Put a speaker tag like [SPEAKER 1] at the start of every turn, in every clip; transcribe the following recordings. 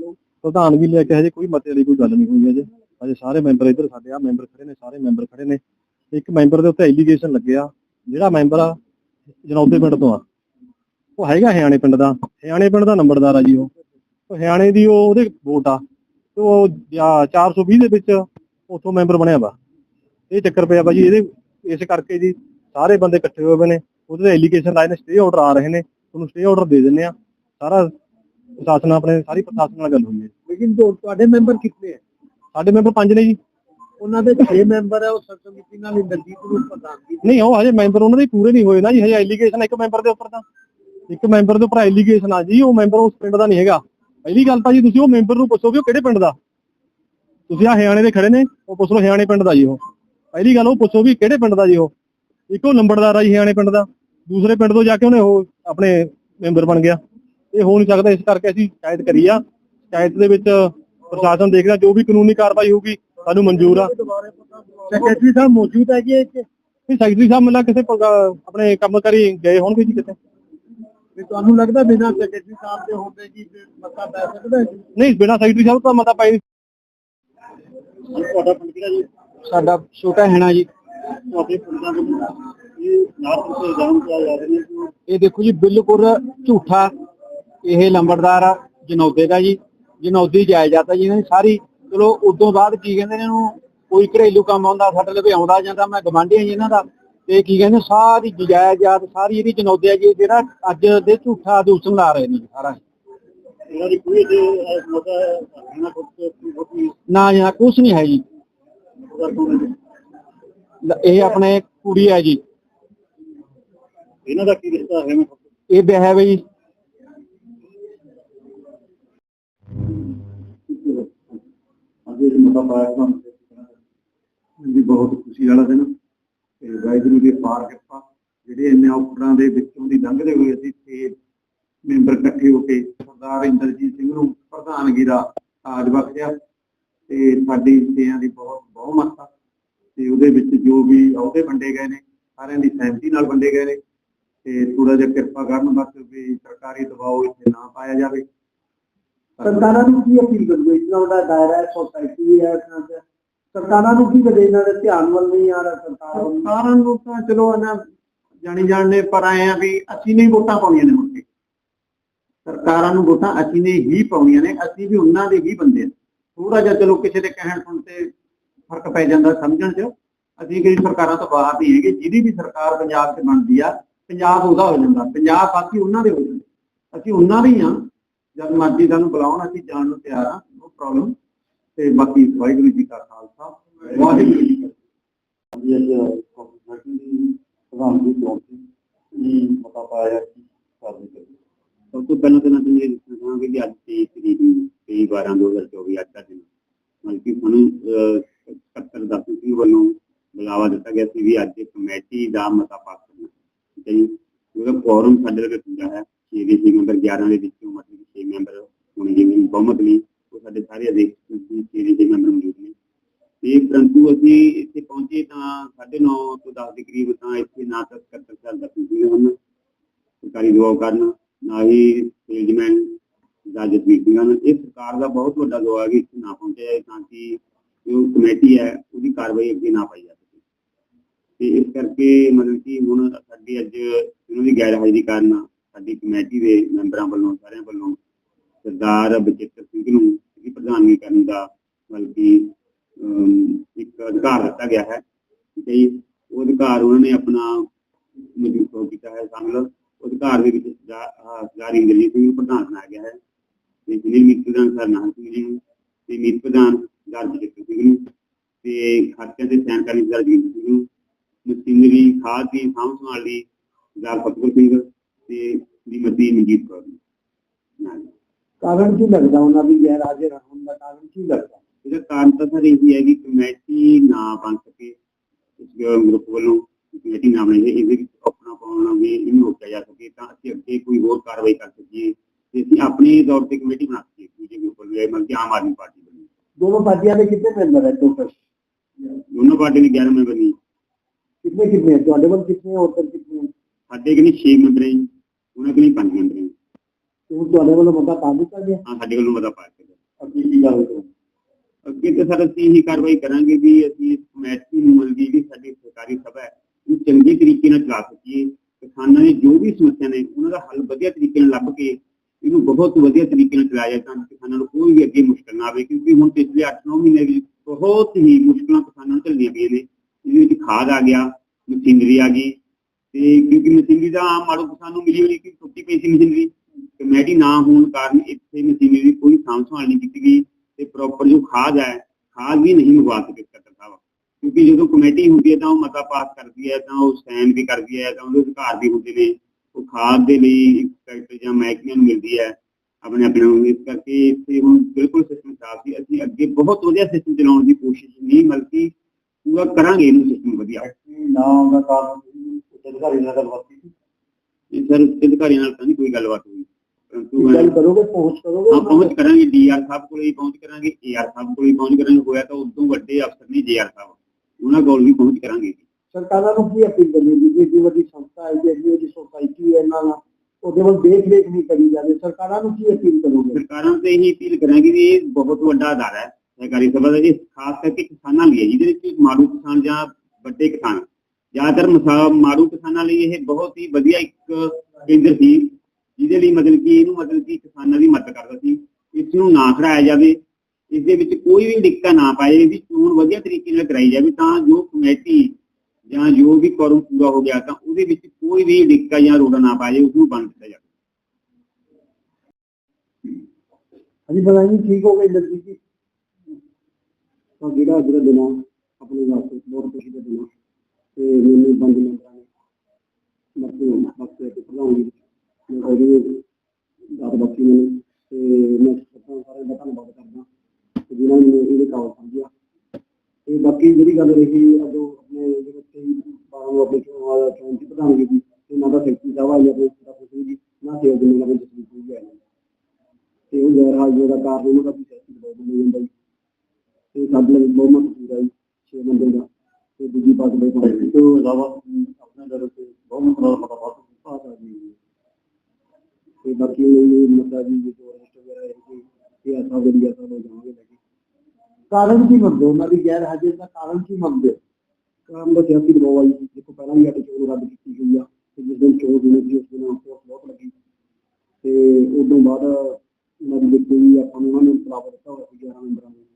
[SPEAKER 1] ਜੋ
[SPEAKER 2] ਪ੍ਰਧਾਨ ਵੀ ਲੈ ਕੇ ਹਜੇ ਕੋਈ ਮਤੇ ਵਾਲੀ ਕੋਈ ਗੱਲ ਨਹੀਂ ਹੋਈ ਹਜੇ। ਹਜੇ ਸਾਰੇ ਮੈਂਬਰ ਇੱਧਰ ਸਾਡੇ ਆ ਮੈਂਬਰ ਖੜੇ ਨੇ, ਸਾਰੇ ਮੈਂਬਰ ਖੜੇ ਨੇ। ਇੱਕ ਮੈਂਬਰ ਦੇ ਉੱਤੇ ਐਲੀਗੇਸ਼ਨ ਲੱਗਿਆ। ਜਿਹੜਾ ਮੈਂਬਰ ਆ, ਜਨੌਦੇ ਪਿੰਡ ਤੋਂ ਆ। ਉਹ ਹੈਗਾ ਹਿਆਣੇ ਪਿੰਡ ਦਾ। ਹਿਆਣੇ ਪਿੰਡ ਦਾ ਨੰਬਰਦਾਰ ਆ ਜੀ ਉਹ। ਉਹ ਹਿਆਣੇ ਦੀ ਉਹ, ਉਹਦੇ ਵੋਟ ਆ। ਤੇ ਉਹ 420 ਦੇ ਵਿੱਚ ਉਥੋਂ ਮੈਂਬਰ ਬਣਿਆ ਵਾ। ਇਹ ਚੱਕਰ ਪਿਆ ਬਾਜੀ ਇਹਦੇ, ਇਸ ਕਰਕੇ ਜੀ ਸਾਰੇ ਬੰਦੇ ਇਕੱਠੇ ਹੋਏ ਨੇ। ਉਹਦੇ ਐਲੀਗੇਸ਼ਨ ਲਾਏ ਨੇ ਸਟੇ ਆਰਡਰ ਆ ਰਹੇ ਨੇ ਉਹਨੂੰ ਸਟੇ ਆਰਡਰ ਦੇ ਦਿੰਦੇ ਆ। ਸਾਰਾ ਪ੍ਰਸ਼ਾਸਨ ਆਪਣੇ ਸਾਰੀ ਪ੍ਰਸ਼ਾਸਨ ਨਾਲ ਗੱਲ ਹੋਈ ਹੈ।
[SPEAKER 1] ਲੇਕਿਨ ਤੁਹਾਡੇ ਮੈਂਬਰ ਕਿੰਨੇ ਹੈ?
[SPEAKER 2] ਸਾਡੇ ਮੈਂਬਰ ਪੰਜ ਨੇ ਜੀ।
[SPEAKER 1] ਉਹਨਾਂ ਦੇ 6 ਮੈਂਬਰ ਹੈ ਉਹ ਸਰ ਕਮੇਟੀ ਨਾਲ ਇੰਦਰਜੀਤ ਨੂੰ ਪ੍ਰਧਾਨਗੀ
[SPEAKER 2] ਨਹੀਂ ਉਹ ਹਜੇ ਮੈਂਬਰ ਉਹਨਾਂ ਦੇ ਪੂਰੇ ਨਹੀਂ ਹੋਏ ਨਾ ਜੀ ਹਜੇ ਐਲੀਗੇਸ਼ਨ ਇੱਕ ਮੈਂਬਰ ਦੇ ਉੱਪਰ ਤਾਂ। ਇੱਕ ਮੈਂਬਰ ਦੇ ਉੱਪਰ ਐਲੀਗੇਸ਼ਨ ਆ ਜੀ ਉਹ ਮੈਂਬਰ ਉਸ ਪਿੰਡ ਦਾ ਨਹੀਂ ਹੈਗਾ। ਪਹਿਲੀ ਗੱਲ ਤਾਂ ਜੀ ਤੁਸੀਂ ਉਹ ਮੈਂਬਰ ਨੂੰ ਪੁੱਛੋ ਵੀ ਉਹ ਕਿਹੜੇ ਪਿੰਡ ਦਾ? ਤੁਸੀਂ ਆ ਹਰਿਆਣੇ ਦੇ ਖੜੇ ਨੇ ਉਹ ਪੁੱਛ ਲਓ ਹਰਿਆਣੇ ਪਿੰਡ ਦਾ ਜੀ ਉਹ। ਪਹਿਲੀ ਗੱਲ ਉਹ ਪੁੱਛੋ ਵੀ ਕਿਹੜੇ ਪਿੰਡ ਦਾ ਜੀ ਉਹ? ਇੱਕ ਉਹ ਨੰਬਰਦਾਰ ਆ ਜੀ ਹਰਿਆਣੇ ਪਿੰਡ ਦਾ ਦੂਸਰੇ ਪਿੰਡ ਤੋਂ ਜਾ ਕੇ ਉਹਨੇ ਉਹ ਆਪਣੇ ਮੈਂਬਰ ਬਣ ਗਿਆ। ਇਹ ਹੋ ਨਹੀਂ ਸਕਦਾ ਇਸ ਕਰਕੇ ਅਸੀਂ ਸ਼ਿਕਾਇਤ ਕਰੀ ਆ। ਸ਼ਿਕਾਇਤ ਦੇ ਵਿੱਚ ਪ੍ਰਸ਼ਾਸਨ ਦੇਖਦਾ ਜੋ ਵੀ ਕਾਨੂੰਨੀ ਕਾਰਵਾਈ ਹੋਊਗੀ ਸਾਨੂੰ ਮਨਜ਼ੂਰ ਆ।
[SPEAKER 1] ਸੈਕਟਰੀ ਸਾਹਿਬ ਮੌਜੂਦ ਹੈ ਜੀ ਇੱਥੇ?
[SPEAKER 2] ਵੀ ਸੈਕਟਰੀ ਸਾਹਿਬ ਮਿਲਾ ਕਿਸੇ ਆਪਣੇ ਕੰਮ ਕਰੀ ਗਏ ਹੋਣਗੇ ਜੀ ਕਿਤੇ।
[SPEAKER 1] ਵੀ ਤੁਹਾਨੂੰ ਲੱਗਦਾ ਬਿਨਾਂ ਸੈਕਟਰੀ ਸਾਹਿਬ ਦੇ ਹੁੰਦੇ ਜੀ ਮਤਾ ਪੈ ਸਕਦਾ ਜੀ?
[SPEAKER 2] ਨਹੀਂ ਬਿਨਾ ਸੈਕਟਰੀ ਸਾਹਿਬ ਤੋਂ ਮਤਾ ਪਾਈ
[SPEAKER 1] ਤੁਹਾਡਾ ਪਿੰਡ ਕਿਹੜਾ ਜੀ?
[SPEAKER 2] ਸਾਡਾ ਛੋਟਾ ਹੈਣਾ ਜੀ।
[SPEAKER 1] ਪਿੰਡਾਂ ਦੇ ਇਹ ਨਾ ਤੁਸੀਂ ਇਲਜ਼ਾਮ ਕਿਹਾ ਜਾ ਰਹੇ ਨੇ ਕਿ
[SPEAKER 2] ਇਹ ਦੇਖੋ ਜੀ ਬਿਲਕੁਲ ਝੂਠਾ ਇਹ ਲੰਬੜਦਾਰ ਜਨੌਦੇ ਦਾ ਜੀ ਜਨੌਦੀ ਜਾਇਦਾਦ ਆ ਜੀ ਇਹਨਾਂ ਦੀ ਸਾਰੀ। ਚਲੋ ਉਦੋਂ ਬਾਅਦ ਕੀ ਕਹਿੰਦੇ ਨੇ ਇਹਨੂੰ ਕੋਈ ਘਰੇਲੂ ਕੰਮ ਆਉਂਦਾ ਸਾਡੇ ਲਈ ਆਉਂਦਾ ਜਾਂਦਾ ਮੈਂ ਗਵਾਂਢੀ ਹਾਂ ਜੀ ਇਹਨਾਂ ਦਾ। ਤੇ ਕੀ ਕਹਿੰਦੇ ਸਾਰੀ ਜਾਇਦਾਦ ਸਾਰੀ ਇਹਦੀ ਜਨੌਦੇ ਆ ਜੀ ਜਿਹੜਾ ਅੱਜ ਦੇ ਝੂਠਾ ਦੂਸ਼ਣ ਲਾ ਰਹੇ ਨੇ ਸਾਰਾ।
[SPEAKER 1] ਇਹਨਾਂ ਦੀ ਕੋਈ ਜੇ ਮਤਾ ਹੈ
[SPEAKER 2] ਨਾ ਨਾ ਕੁਛ ਨਹੀਂ ਹੈ ਜੀ। ਇਹ ਆਪਣੇ ਕੁੜੀ ਹੈ ਜੀ।
[SPEAKER 1] ਇਹਨਾਂ ਦਾ ਕੀ ਰਿਸ਼ਤਾ ਹੈ ਮੈਂ
[SPEAKER 2] ਇਹ ਵਿਆਹ ਹੈ ਬਈ।
[SPEAKER 1] ਅਜੇ ਮਤਾ ਪਾਇਆ ਤੁਹਾਨੂੰ ਜੀ ਬਹੁਤ ਖੁਸ਼ੀ ਵਾਲਾ ਦਿਨ। ਤੇ ਵਾਹਿਗੁਰੂ ਦੀ ਪਾਰ ਕਿਰਪਾ। ਜਿਹੜੇ ਇੰਨੇ ਔਕੜਾਂ ਦੇ ਵਿੱਚੋਂ ਦੀ ਲੰਘਦੇ ਹੋਏ ਅਸੀਂ ਛੇ ਮੈਂਬਰ ਇਕੱਠੇ ਹੋ ਕੇ ਸਰਦਾਰ ਇੰਦਰਜੀਤ ਸਿੰਘ ਨੂੰ ਪ੍ਰਧਾਨਗੀ ਦਾ ਤਾਜ ਬਖਸ਼ਿਆ। ਤੇ ਸਾਡੀ ਛੇਆਂ ਦੀ ਬਹੁਤ ਬਹੁਮਤ ਆ। ਤੇ ਉਹਦੇ ਵਿੱਚ ਜੋ ਵੀ ਅਹੁਦੇ ਵੰਡੇ ਗਏ ਨੇ ਸਾਰਿਆਂ ਦੀ ਸਹਿਮਤੀ ਨਾਲ ਵੰਡੇ ਗਏ ਨੇ। ਤੇ ਥੋੜਾ ਜਿਹਾ ਕਿਰਪਾ ਕਰਨ ਬਸ ਵੀ ਸਰਕਾਰੀ ਦਬਾਅ ਇੱਥੇ ਨਾ ਪਾਇਆ ਜਾਵੇ।
[SPEAKER 3] ਸਰਕਾਰਾਂ ਨੂੰ ਕੀ ਅਪੀਲ ਕਰੂਗੇ? ਇਤਨਾ ਵੱਡਾ ਦਾਇਰਾ ਹੈ ਸੋਸਾਇਟੀ ਹੈ ਸਰਕਾਰਾਂ ਨੂੰ ਕੀ ਕਦੇ ਇਹਨਾਂ ਦੇ ਧਿਆਨ ਵੱਲ ਨਹੀਂ ਆ ਰਿਹਾ ਸਰਕਾਰ
[SPEAKER 1] ਨੂੰ ਤਾਂ ਚਲੋ ਇਹਨਾਂ ਜਾਣੀ ਜਾਣਦੇ ਪਰ ਆਏ ਆ ਵੀ ਅਸੀਂ ਨਹੀਂ ਵੋਟਾਂ ਪਾਉਣੀਆਂ ਨੇ ਮੁੜ ਕੇ ਸਰਕਾਰਾਂ ਨੂੰ ਵੋਟਾਂ ਅਸੀਂ ਨੇ ਹੀ ਪਾਉਣੀਆਂ ਨੇ ਅਸੀਂ ਵੀ ਉਹਨਾਂ ਦੇ ਹੀ ਬੰਦੇ ਆ। ਥੋੜਾ ਜਿਹਾ ਚਲੋ ਕਿਸੇ ਦੇ ਕਹਿਣ ਸੁਣ ਤੇ ਫ਼ਰਕ ਪੈ ਜਾਂਦਾ, ਸਮਝਣ 'ਚ। ਅਸੀਂ ਕਿਹੜੀ ਸਰਕਾਰਾਂ ਤੋਂ ਬਾਹਰ ਨਹੀਂ ਹੈਗੇ, ਜਿਹਦੀ ਵੀ ਸਰਕਾਰ ਪੰਜਾਬ 'ਚ ਬਣਦੀ ਆ, ਪੰਜਾਬ ਉਹਦਾ ਹੋ ਜਾਂਦਾ, ਪੰਜਾਬ ਬਾਕੀ ਉਹਨਾਂ ਦੇ ਹੋ ਜਾਂਦੇ। ਅਸੀਂ ਉਹਨਾਂ ਦੇ ਆ, ਜਦ ਮਰਜ਼ੀ ਸਾਨੂੰ ਬੁਲਾਉਣ, ਅਸੀਂ ਜਾਣ ਨੂੰ ਤਿਆਰ ਆ ਨੋ ਪ੍ਰੋਬਲਮ ਤੇ ਬਾਕੀ ਵਾਹਿਗੁਰੂ ਜੀ ਕਾ ਖਾਲਸਾ, ਵਾਹਿਗੁਰੂ ਜੀ ਕੀ ਫਤਿਹ। ਜੀ ਅੱਜ ਕੋਪਰੇਟਿਵ ਦੀ ਪ੍ਰਧਾਨ ਜੀ ਚੋਣ ਜੀ ਮਤਾ ਪਾਇਆ ਕਿ ਕਾਰਵਾਈ
[SPEAKER 4] ਸਭ ਤੋਂ ਪਹਿਲਾਂ ਤਾਂ ਮੈਂ ਤੁਹਾਨੂੰ ਇਹ ਦੱਸਣਾ ਚਾਹਾਂਗਾ ਕਿ ਅੱਜ ਦੀ ਤਰੀਕ 12 2024 ਅੱਜ ਦਾ ਦਿਨ ਮਤਲਬ ਕਿ ਸਾਨੂੰ ਅਹ, 77 ਦਸ ਸਿੰਘ ਵੱਲੋਂ ਬੁਲਾਵਾ ਦਿੱਤਾ ਗਿਆ ਸੀ ਵੀ ਅੱਜ ਕਮੇਟੀ ਮਤਾ ਪਾਸ ਕਰਨਾ ਠੀਕ ਹੈ ਜੀ? ਉਹਦਾ ਫੋਰਮ ਸਾਡੇ ਲਵੇ ਪੁੱਜਾ ਹੈ 6 ਦੇ 6 ਮੈਂਬਰ 11 ਦੇ ਵਿੱਚੋਂ ਮਤਲਬ ਕਿ 6 ਮੈਂਬਰ ਹੋਣੇ ਜਿਵੇਂ ਬਹੁਮਤ ਲਈ ਉਹ ਸਾਡੇ ਸਾਰੇ ਅਧਿਕ 6 ਦੇ ਮੈਂਬਰ ਮੌਜੂਦ ਨੇ। ਤੇ ਪਰੰਤੂ ਅਸੀਂ ਇੱਥੇ ਪਹੁੰਚੇ ਤਾਂ 9:30 ਤੋਂ 10 ਦੇ ਕਰੀਬ ਤਾਂ ਇੱਥੇ ਨਾ ਤਾਂ 77 ਸਾਲ ਦਾ ਸਿੰਘ ਹਨ ਸਰਕਾਰੀ ਦੁਆ ਕਰਨ, ਨਾ ਹੀ ਸੇਲਜ਼ਮੈਨ ਦਾ ਜਸਵੀਰ ਹਨ ਇਹ ਸਰਕਾਰ ਦਾ ਬਹੁਤ ਵੱਡਾ ਦੁਆ ਹੈ ਕਿ ਇੱਥੇ ਨਾ ਪਹੁੰਚਿਆ ਤਾਂ ਕਿ ਜੋ ਕਮੇਟੀ ਹੈ ਉਹਦੀ ਕਾਰਵਾਈ ਅੱਗੇ ਨਾ ਪਾਈ ਜਾਵੇ। ਤੇ ਇਸ ਕਰਕੇ ਮਤਲਬ ਕਿ ਹੁਣ ਸਾਡੀ ਅੱਜ ਉਹਨਾਂ ਦੀ ਗੈਰ ਹਾਜ਼ਰੀ ਕਾਰਨ ਸਾਡੀ ਕਮੇਟੀ ਦੇ ਮੈਂਬਰਾਂ ਵੱਲੋਂ, ਸਾਰਿਆਂ ਵੱਲੋਂ ਸਰਦਾਰ ਬਚਿੱਤਰ ਸਿੰਘ ਨੂੰ ਇਹਦੀ ਪ੍ਰਧਾਨਗੀ ਕਰਨ ਦਾ ਬਲਕਿ ਇੱਕ ਅਧਿਕਾਰ ਦਿੱਤਾ ਗਿਆ ਹੈ ਠੀਕ ਉਹ ਅਧਿਕਾਰ ਉਹਨਾਂ ਨੇ ਆਪਣਾ ਮੌਜੂਦ ਕੀਤਾ ਹੈ ਸ਼ਾਮਲ ਅਧਿਕਾਰ ਦੇ ਵਿੱਚ ਸਰਦਾਰ ਇੰਦਰਜੀਤ ਸਿੰਘ ਨੂੰ ਪ੍ਰਧਾਨ ਬਣਾਇਆ ਗਿਆ ਹੈ। ਤੇ ਜ਼ਿਲ੍ਹੇ ਮੀਤ ਪ੍ਰਧਾਨ ਸਰ ਨਾਹਨ ਸਿੰਘ ਜੀ ਨੂੰ ਤੇ ਮੀਤ ਪ੍ਰਧਾਨ ਸਰਦਾਰ ਜਗਤ ਸਿੰਘ ਨੂੰ ਤੇ ਖਾਤਿਆਂ ਤੇ ਸੈਨ ਕਰਨ ਸਰਦਾਰ ਜੀਤ ਸਿੰਘ ਨੂੰ ਮਸ਼ੀਨਰੀ ਖਾਦ ਦੀ ਸਾਂਭ ਸੰਭਾਲ ਲਈ ਸਰਦਾਰ ਫਤਿਹਪੁਰ ਸਿੰਘ ਤੇ ਸ਼੍ਰੀਮਤੀ ਮਨਜੀਤ ਕੌਰ
[SPEAKER 3] ਕਾਰਨ ਕੀ ਲੱਗਦਾ ਉਹਨਾਂ ਦੀ ਗੈਰ ਹਾਜ਼ਰ ਹੋਣ ਦਾ ਕਾਰਨ ਕੀ ਲੱਗਦਾ?
[SPEAKER 4] ਇਹਦਾ ਕਾਰਨ ਤਾਂ ਸਰ ਇਹ ਹੈ ਕਿ ਕਮੇਟੀ ਨਾ ਬਣ ਸਕੇ ਇਸ ਗਰੁੱਪ ਵੱਲੋਂ। ਕਮੇਟੀ ਨਾ ਬਣੇ ਇਹਦੇ ਵਿੱਚ ਆਪਣਾ ਪਾਉਣਾ ਵੀ ਇਹਨੂੰ ਰੋਕਿਆ ਜਾ ਸਕੇ ਤਾਂ ਅਸੀਂ ਅੱਗੇ ਕੋਈ ਹੋਰ ਕਾਰਵਾਈ ਕਰ ਸਕੀਏ ਤੇ ਅਸੀਂ ਆਪਣੀ ਤੌਰ ਤੇ ਕਮੇਟੀ ਬਣਾ ਸਕੀਏ ਦੂਜੇ ਗਰੁੱਪ ਵੱਲੋਂ ਮਤਲਬ ਕਿ ਆਮ ਆਦਮੀ ਪਾਰਟੀ ਵੱਲੋਂ
[SPEAKER 3] ਦੋਨੋਂ ਪਾਰਟੀਆਂ ਦੇ ਕਿੰਨੇ ਮੈਂਬਰ ਹੈ ਟੋਟਲ
[SPEAKER 4] ਦੋਨੋਂ ਪਾਰਟੀ ਦੇ 11 ਮੈਂਬਰ ਨੇ।
[SPEAKER 3] ਕਿੰਨੇ ਕਿੰਨੇ ਹੈ? ਤੁਹਾਡੇ ਵੱਲ ਕਿੰਨੇ ਹੋਰ ਤੱਕ ਕਿੰਨੇ?
[SPEAKER 4] ਸਾਡੇ ਕਿ ਨਹੀਂ 6 ਮੈਂਬਰ ਹੈ ਉਹਨਾਂ ਕਿ ਨਹੀਂ 5 ਮੈਂਬਰ ਹੈ
[SPEAKER 3] ਹੁਣ ਤੁਹਾਡੇ ਵੱਲੋਂ ਮਤਾ ਪਾ ਦਿੱਤਾ ਗਿਆ?
[SPEAKER 4] ਹਾਂ ਸਾਡੇ ਵੱਲੋਂ ਮਤਾ ਪਾਸ ਕੀਤਾ
[SPEAKER 3] ਅੱਗੇ ਕੀ ਗੱਲ ਕਰੋ
[SPEAKER 4] ਅੱਗੇ ਤੇ ਸਰ ਅਸੀਂ ਇਹੀ ਕਾਰਵਾਈ ਕਰਾਂਗੇ ਵੀ ਅਸੀਂ ਇਸ ਕਮੇਟੀ ਨੂੰ ਮਿਲ ਜਿਹੜੀ ਸਾਡੀ ਸਰਕਾਰੀ ਸਭਾ ਹੈ ਇਹ ਚੰਗੇ ਤਰੀਕੇ ਨਾਲ ਚਲਾ ਸਕੀਏ। ਕਿਸਾਨਾਂ ਦੀ ਜੋ ਵੀ ਸਮੱਸਿਆ ਨੇ ਉਹਨਾਂ ਦਾ ਹੱਲ ਵਧੀਆ ਤਰੀਕੇ ਨਾਲ ਲੱਭ ਕੇ ਇਹਨੂੰ ਬਹੁਤ ਵਧੀਆ ਤਰੀਕੇ ਨਾਲ ਚਲਾਇਆ ਤਾਂ ਕਿਸਾਨਾਂ ਨੂੰ ਕੋਈ ਵੀ ਅੱਗੇ ਮੁਸ਼ਕਲ ਨਾ ਆਵੇ ਕਿਉਂਕਿ ਹੁਣ ਪਿਛਲੇ 8-9 ਮਹੀਨੇ ਵਿੱਚ ਬਹੁਤ ਹੀ ਮੁਸ਼ਕਲਾਂ ਕਿਸਾਨਾਂ ਨੂੰ ਝੱਲਣੀਆਂ ਪਈਆਂ ਨੇ। ਇਹਦੇ ਵਿੱਚ ਖਾਦ ਆ ਗਿਆ ਮਸ਼ੀਨਰੀ ਆ ਗਈ ਤੇ ਕਿਉਂਕਿ ਮਸ਼ੀਨਰੀ ਦਾ ਆਮ ਮਾੜੂ ਕਿਸਾਨ ਨੂੰ ਮਿਲੀ ਹੋਈ ਕਿ ਟੁੱਟੀ ਪਈ ਸੀ ਮਸ਼ੀਨਰੀ ਕਮੇਟੀ ਨਾ ਹੋਣ ਕਾਰਨ ਇੱਥੇ ਮਸ਼ੀਨਰੀ ਦੀ ਕੋਈ ਸਾਂਭ ਸੰਭਾਲ ਨਹੀਂ ਕੀਤੀ ਗਈ ਤੇ ਪ੍ਰੋਪਰ ਜੋ ਖਾਦ ਹੈ, ਖਾਦ ਵੀ ਨਹੀਂ ਮੰਗਵਾ ਸਕੇ ਸਕੱਤਰ ਸਾਹਿਬ। ਕਿਉਂਕਿ ਜਦੋਂ ਕਮੇਟੀ ਹੁੰਦੀ ਹੈ ਤਾਂ ਉਹ ਮਤਾ ਪਾਸ ਕਰਦੀ ਹੈ, ਤਾਂ ਉਹ ਸਾਈਨ ਵੀ ਕਰਦੀ ਹੈ, ਤਾਂ ਉਹਦੇ ਅਧਿਕਾਰ ਵੀ ਹੁੰਦੇ ਨੇ। ਉਹ ਖਾਦ ਦੇ ਲਈ ਇੰਸਪੈਕਟਰ ਜਾਂ ਮਹਿਕਮੇ ਨੂੰ ਮਿਲਦੀ ਹੈ, ਆਪਣੇ ਆਪਣੇ ਨੂੰ। ਇਸ ਕਰਕੇ ਇੱਥੇ ਹੁਣ ਬਿਲਕੁਲ ਸਿਸਟਮ ਖਰਾਬ ਸੀ। ਅਸੀਂ ਅੱਗੇ ਬਹੁਤ ਵਧੀਆ ਸਿਸਟਮ ਚਲਾਉਣ ਦੀ ਕੋਸ਼ਿਸ਼ ਨਹੀਂ, ਬਲਕਿ ਪੂਰਾ ਕਰਾਂਗੇ ਇਹਨੂੰ ਸਿਸਟਮ ਵਧੀਆ।
[SPEAKER 3] ਨਾ ਆਉਂਦਾ ਕਾਰਨ ਅਧਿਕਾਰੀ ਨਾਲ ਗੱਲਬਾਤ ਕੀਤੀ?
[SPEAKER 4] ਇਹ ਸਰ ਅਧਿਕਾਰੀਆਂ ਨਾਲ ਤਾਂ ਨਹੀਂ ਕੋਈ ਗੱਲਬਾਤ ਹੋਈ। ਪਰੰਤੂ
[SPEAKER 3] ਗੱਲ ਕਰੋਗੇ? ਪਹੁੰਚ ਕਰੋਗੇ?
[SPEAKER 4] ਹਾਂ ਪਹੁੰਚ ਕਰਾਂਗੇ ਡੀਆਰ ਸਾਹਿਬ ਕੋਲੇ ਹੀ ਪਹੁੰਚ ਕਰਾਂਗੇ ਏਆਰ ਸਾਹਿਬ ਕੋਲੇ ਹੀ ਪਹੁੰਚ ਕਰਾਂਗੇ। ਹੋਇਆ ਤਾਂ ਉਦੋਂ ਵੱਡੇ ਅਫਸਰ ਨੇ ਜੇਆਰ ਸਾਹਿਬ। ਉਹਨਾਂ ਕੋਲ ਵੀ ਪਹੁੰਚ ਕਰਾਂਗੇ।
[SPEAKER 3] ਸਰਕਾਰਾਂ ਨੂੰ ਕੀ ਅਪੀਲ ਕਰਨੀ ਹੈ ਕਿ ਵੱਡੀ ਸੰਸਥਾ ਹੈ ਜਿਹੜੀ ਵੱਡੀ ਸੋਸਾਇਟੀ ਹੈ ਨਾਲ। ਉਹਦੇ ਵੱਲ ਦੇਖ ਰੇਖ ਨਹੀਂ ਕਰੀ ਜਾਵੇ ਸਰਕਾਰਾਂ ਨੂੰ ਕੀ ਅਪੀਲ ਕਰੋਗੇ?
[SPEAKER 4] ਸਰਕਾਰਾਂ ਤੇ ਇਹੀ ਅਪੀਲ ਕਰਾਂਗੇ ਵੀ ਇਹ ਬਹੁਤ ਵੱਡਾ ਅਦਾਰਾ ਹੈ। ਸਹਿਕਾਰੀ ਸਭਾ ਦਾ ਇਹ ਖਾਸ ਕਰਕੇ ਕਿਸਾਨਾਂ ਲਈ ਹੈ, ਜਿਹਦੇ ਵਿੱਚ ਮਾਰੂ ਕਿਸਾਨ ਜਾਂ ਵੱਡੇ ਕਿਸਾਨ। ਜ਼ਿਆਦਾਤਰ ਮਾਰੂ ਕਿਸਾਨਾਂ ਲਈ ਇਹ ਬਹੁਤ ਹੀ ਵਧੀਆ ਇੱਕ ਕੇਂਦਰ ਸੀ, ਜਿਹਦੇ ਲਈ ਮਤਲਬ ਕਿ ਇਹਨੂੰ ਮਤਲਬ ਕਿ ਕਿਸਾਨਾਂ ਦੀ ਮਦਦ ਕਰਦਾ ਸੀ। ਇਸ ਨੂੰ ਨਾ ਖੜਾਇਆ ਜਾਵੇ ਇਸ ਦੇ ਵਿੱਚ ਕੋਈ ਵੀ ਦਿੱਕਤ ਨਾ ਪਾਏ, ਇਹਦੀ ਚੋਣ ਵਧੀਆ ਤਰੀਕੇ ਨਾਲ ਕਰਾਈ ਜਾਵੇ, ਤਾਂ ਜੋ ਕਮੇਟੀ ਜਾਂ ਜੋ ਵੀ ਕੋਰਮ ਪੂਰਾ ਹੋ ਗਿਆ, ਤਾਂ ਉਹਦੇ ਵਿੱਚ ਕੋਈ ਵੀ ਦਿੱਕਤ ਜਾਂ ਰੋੜਾ ਨਾ ਪਾਏ ਉਸ ਨੂੰ ਬੰਦ ਕੀਤਾ ਜਾਵੇ।
[SPEAKER 3] ਹਾਂਜੀ ਬਣਾਈ ਠੀਕ ਹੋ ਗਈ ਲੱਗੀ ਜੀ।
[SPEAKER 5] ਤਾਂ ਜਿਹੜਾ ਅੱਜ ਦਾ ਦਿਨ ਆ, ਆਪਣੇ ਵਾਸਤੇ ਬਹੁਤ ਖੁਸ਼ੀ ਦਾ ਦਿਨ ਆ ਤੇ ਮੈਨੂੰ ਪੰਜ ਮੈਂਬਰਾਂ ਨੇ ਮਰਦੇ ਬਖਸ਼ੇ ਤੇ ਪ੍ਰਧਾਨ ਜੀ ਉਹਦੀ ਦਾਤ ਬਖਸ਼ੀ ਮੈਨੂੰ ਤੇ ਮੈਂ ਸਭ ਸਾਰਿਆਂ ਦਾ ਧੰਨਵਾਦ ਕਰਦਾ ਤੇ ਜਿਨ੍ਹਾਂ ਨੇ ਇਹਦੇ ਕਾਬਲ ਸਮਝਿਆ। ਤੇ ਬਾਕੀ ਜਿਹੜੀ ਗੱਲ ਰਹੀ, ਅਜੋ ਆਪਣੇ ਜਿਹੜੇ ਤੇ ਬਾਰਾਂ ਨੂੰ ਆਪਣੇ ਚੋਣ ਦਾ ਚੋਣ ਦੀ ਪ੍ਰਧਾਨਗੀ ਦੀ, ਤੇ ਨਾ ਤਾਂ ਸੈਕਟਰੀ ਸਾਹਿਬ ਆਈ ਆਪਣੇ ਦਾ ਕੁਝ ਵੀ ਨਾ ਸੇਵ ਦੇ ਨਾਲ ਜਸਵੀਰ ਜੀ ਆਏ। ਤੇ ਉਹ ਗੈਰ ਹਾਜ਼ਰੀ ਦਾ ਕਾਰਨ ਉਹਨਾਂ ਦਾ ਵੀ ਸਿਆਸੀ ਦਬਾਅ ਬਣ ਜਾਂਦਾ ਜੀ ਤੇ ਸਾਡੇ ਲਈ ਬਹੁਮਤ ਪੂਰਾ ਜੀ 6 ਬੰਦੇ ਦਾ ਤੇ ਦੂਜੀ ਪਾਰਟੀ ਦੇ ਕੋਲ ਤੋਂ ਇਲਾਵਾ ਆਪਣੇ ਦਰ ਤੇ ਬਹੁਮਤ ਨਾਲ ਮਤਾ ਬਾਤ ਪਾਸ ਆ ਜੀ ਤੇ ਬਾਕੀ ਇਹ ਮਤਾ ਜੀ ਜੋ ਰਜਿਸਟਰ ਵਗੈਰਾ ਹੈ ਕਿ ਇਹ ਆਸਾ ਜਿਹੜੀ ਆਸਾ ਹੋ ਜਾਵਾਂਗੇ ਲੈ ਕੇ
[SPEAKER 3] ਕਾਰਨ ਕੀ ਮੰਨਦੇ ਹੋ ਉਹਨਾਂ ਦੀ ਗੈਰ ਹਾਜ਼ਰੀ ਦਾ ਕਾਰਨ ਕੀ ਮੰਨਦੇ ਹੋ
[SPEAKER 5] ਕੰਮ ਦਾ ਸਿਆਸੀ ਦਬਾਅ ਆਈ ਦੇਖੋ ਪਹਿਲਾਂ ਵੀ ਸਾਡੀ ਚੋਣ ਰੱਦ ਕੀਤੀ ਹੋਈ ਆ ਤੇ ਜਿਸ ਦਿਨ ਚੋਣ ਹੋਣੀ ਸੀ ਉਸ ਦਿਨ ਫੋਰਸ ਬਹੁਤ ਲੱਗੀ ਤੇ ਉਦੋਂ ਬਾਅਦ ਉਹਨਾਂ ਦੀ ਵਿੱਚ ਵੀ ਆਪਾਂ ਨੂੰ ਉਹਨਾਂ ਨੇ ਬਰਾਬਰ ਦਿੱਤਾ ਹੋਇਆ ਸੀ 11 ਮੈਂਬਰਾਂ ਨੂੰ ਕਿ ਮੌਕੇ ਤੇ ਪਹੁੰਚੇ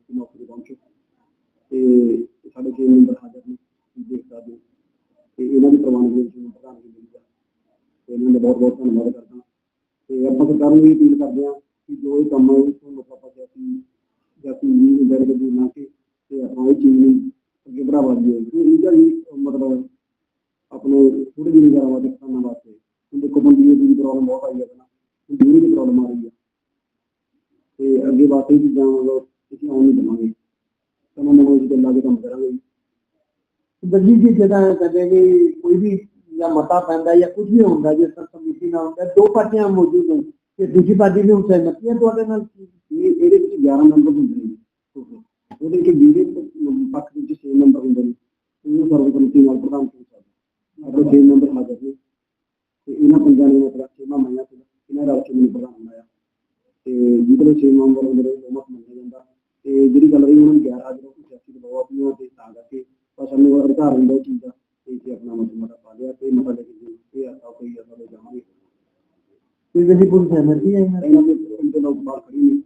[SPEAKER 5] ਤੇ ਮੈਂਬਰ ਹਾਜ਼ਰ ਨੇ ਦੇਖ ਸਕਦੇ ਹੋ ਤੇ ਇਹਨਾਂ ਦੀ ਪ੍ਰਵਾਨਗੀ ਵਿੱਚ ਪ੍ਰਧਾਨਗੀ ਮਿਲੀ ਆ। ਤੇ ਇਹਨਾਂ ਦਾ ਬਹੁਤ ਬਹੁਤ ਧੰਨਵਾਦ ਕਰਦਾ ਤੇ ਆਪਾਂ ਸਰਕਾਰ ਨੂੰ ਵੀ ਅਪੀਲ ਕਰਦੇ ਹਾਂ ਕਿ ਜੋ ਇਹ ਕੰਮ ਹੈ ਉਸ ਨੂੰ ਮਤਲਬ ਆਪਾਂ ਸਿਆਸੀ ਜਾਤੀ ਨਹੀਂ ਦਰਦ ਦੀ ਨਾ ਕਿ ਤੇ ਆਪਾਂ ਇਹ ਚੀਜ਼ ਨੂੰ ਅੱਗੇ ਵਧਾਵਾ ਦਈਏ ਇਹ ਇਹਦਾ ਮਤਲਬ ਆਪਣੇ ਥੋੜੇ ਜਿਹੇ ਜ਼ਿਆਦਾ ਵਾਸਤੇ ਕਿਸਾਨਾਂ ਵਾਸਤੇ। ਦੇਖੋ ਬੰਦੀ ਦੀ ਪ੍ਰੋਬਲਮ ਬਹੁਤ ਆਈ ਹੈ ਪਹਿਲਾਂ ਹੁਣ ਦੀ ਪ੍ਰੋਬਲਮ ਆ ਰਹੀ ਹੈ ਤੇ ਅੱਗੇ ਵਾਸਤੇ ਚੀਜ਼ਾਂ ਮਤਲਬ ਅਸੀਂ ਆਉਣ ਨਹੀਂ ਦੇਵਾਂਗੇ ਤਾਂ ਮੈਂ ਇਸ ਗੱਲਾਂ ਦੇ ਕੰਮ ਕਰਾਂਗੇ ਜੀ।
[SPEAKER 3] ਗੱਡੀ ਜੀ ਜਿਹੜਾ ਕਹਿੰਦੇ ਕਿ ਕੋਈ ਵੀ ਜਾਂ ਮਤਾ ਪੈਂਦਾ ਜਾਂ ਕੁਝ ਵੀ ਹੁੰਦਾ ਜੇ ਸਰ ਨਾਲ ਹੁੰਦਾ, ਦੋ ਪਾਰਟੀਆਂ ਮੌਜੂਦ ਨੇ। ਤੇ ਦੂਜੀ ਪਾਰਟੀ ਦੀ ਸਹਿਮਤੀ ਹੈ ਤੁਹਾਡੇ ਨਾਲ
[SPEAKER 5] ਇਹ ਇਹਦੇ ਵਿੱਚ 11 ਨੰਬਰ ਹੁੰਦੇ ਨੇ। ਉਹਦੇ ਵਿੱਚ ਜਿਹਦੇ ਪੱਖ ਵਿੱਚ 6 ਨੰਬਰ ਹੁੰਦੇ ਨੇ। ਉਹ ਸਰਵਸੰਮਤੀ ਨਾਲ ਪ੍ਰਧਾਨ ਚੁਣ ਸਕਦੇ ਆਪਣੇ 6 ਨੰਬਰ ਹਾਜ਼ਰ ਨੇ। ਤੇ ਇਹਨਾਂ ਪੰਜਾਂ ਨੇ ਮਤਲਬ ਛੇਵਾਂ ਮੰਨਿਆ ਸੀ। ਇਹਨਾਂ ਰਲ ਕੇ ਮੈਨੂੰ ਪ੍ਰਧਾਨ ਬਣਾਇਆ। ਤੇ ਜਿਹਦੇ 6 ਨੰਬਰ ਹੁੰਦੇ ਨੇ, ਉਹ ਮਤ ਮੰਨਿਆ ਜਾਂਦਾ। ਤੇ ਜਿਹੜੀ ਗੱਲ ਰਹੀ, ਉਹਨਾਂ ਨੂੰ ਗੈਰ ਹਾਜ਼ਰ ਹੋ ਕੇ ਦਬਾਅ ਆਪਣੀਆਂ ਤੇ ਤਾਂ ਕਰਕੇ ਬਸ ਸਾਨੂੰ ਅਧਿਕਾਰ ਹੁੰਦਾ ਚੀਜ਼ ਦਾ ਤੇ ਇੱਥੇ ਆਪਣਾ ਮਤ ਮਤਾ ਪਾ ਲਿਆ ਤੇ ਮਤਾ ਲੈ ਕੇ ਇਹ ਆਸਾ ਕੋਈ ਆਸਾ ਲੈ ਜਾਵਾਂਗੇ
[SPEAKER 3] ਕੋਈ ਗੱਡੀ ਪੂਰੀ ਸਹਿਮਤੀ ਹੈ ਇਹਨਾਂ ਦੀ?
[SPEAKER 5] ਲੋਕ ਬਾਹਰ ਖੜੀ ਨੇ